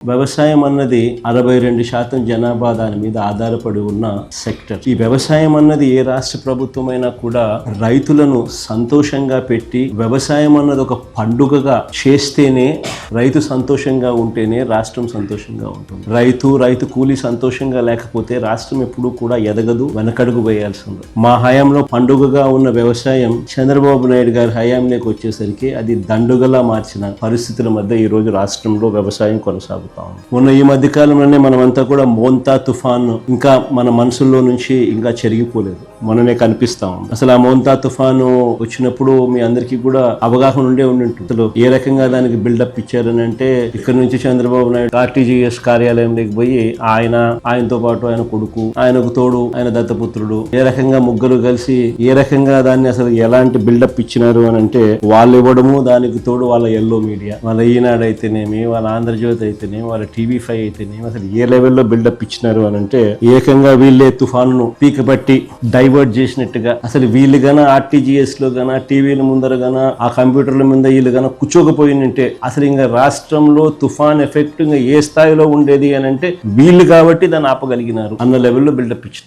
వ్యవసాయం అన్నది అరవై రెండు శాతం జనాభా దాని మీద ఆధారపడి ఉన్న సెక్టర్. ఈ వ్యవసాయం అన్నది ఏ రాష్ట్ర ప్రభుత్వమైనా కూడా రైతులను సంతోషంగా పెట్టి వ్యవసాయం అన్నది ఒక పండుగగా చేస్తేనే రైతు సంతోషంగా ఉంటేనే రాష్ట్రం సంతోషంగా ఉంటుంది. రైతు రైతు కూలీ సంతోషంగా లేకపోతే రాష్ట్రం ఎప్పుడూ కూడా ఎదగదు వెనకడుగు వేయాల్సింది మా హయాంలో పండుగగా ఉన్న వ్యవసాయం చంద్రబాబు నాయుడు గారి హయాంలోకి వచ్చేసరికి అది దండుగలా మార్చిన పరిస్థితుల మధ్య ఈరోజు రాష్ట్రంలో వ్యవసాయం కొనసాగుతా ఉంది మొన్న ఈ మధ్య కాలంలోనే మనమంతా కూడా మోంతా తుఫాన్ ఇంకా మన మనసుల్లో నుంచి ఇంకా చెరిగిపోలేదు. మననే కనిపిస్తా ఉంది. అసలు ఆ మోంతా తుఫాను వచ్చినప్పుడు మీ అందరికీ కూడా అవగాహన ఉండే ఉండి అసలు ఏ రకంగా దానికి బిల్డప్ ఇచ్చారని అంటే ఇక్కడ నుంచి చంద్రబాబు నాయుడు ఆర్టీజీఎస్ కార్యాలయంలోకి పోయి ఆయన ఆయనతో పాటు ఆయన కొడుకు ఆయనకు తోడు ఆయన దత్తపుత్రుడు ఏ రకంగా ముగ్గురు కలిసి ఏ రకంగా దాన్ని అసలు ఎలాంటి బిల్డప్ ఇచ్చినారు అని అంటే వాళ్ళు ఇవ్వడము దానికి తోడు వాళ్ళ ఎల్లో మీడియా. వాళ్ళ ఈనాడు అయితేనేమి వాళ్ళ ఆంధ్రజ్యోతి అయితేనేమి వాళ్ళ టీవీ ఫైవ్ అయితేనేమి అసలు ఏ లెవెల్లో బిల్డప్ ఇచ్చినారు అని అంటే ఏకంగా వీళ్ళే తుఫాను ను పీకబట్టి డైవర్ట్ చేసినట్టుగా అసలు వీళ్ళు గన ఆర్టీజీఎస్లో గన టీవీల ముందర గన ఆ కంప్యూటర్ల మీద వీళ్ళు గన కూర్చోకపోయినంటే అసలు ఇంకా రాష్ట్రంలో తుఫాన్ ఎఫెక్ట్ ఇంకా ఏ స్థాయిలో ఉండేది అని అంటే వీళ్ళు కాబట్టి దాన్ని ఆపగలిగినారు అన్న లెవెల్లో బిల్డప్ ఇచ్చినారు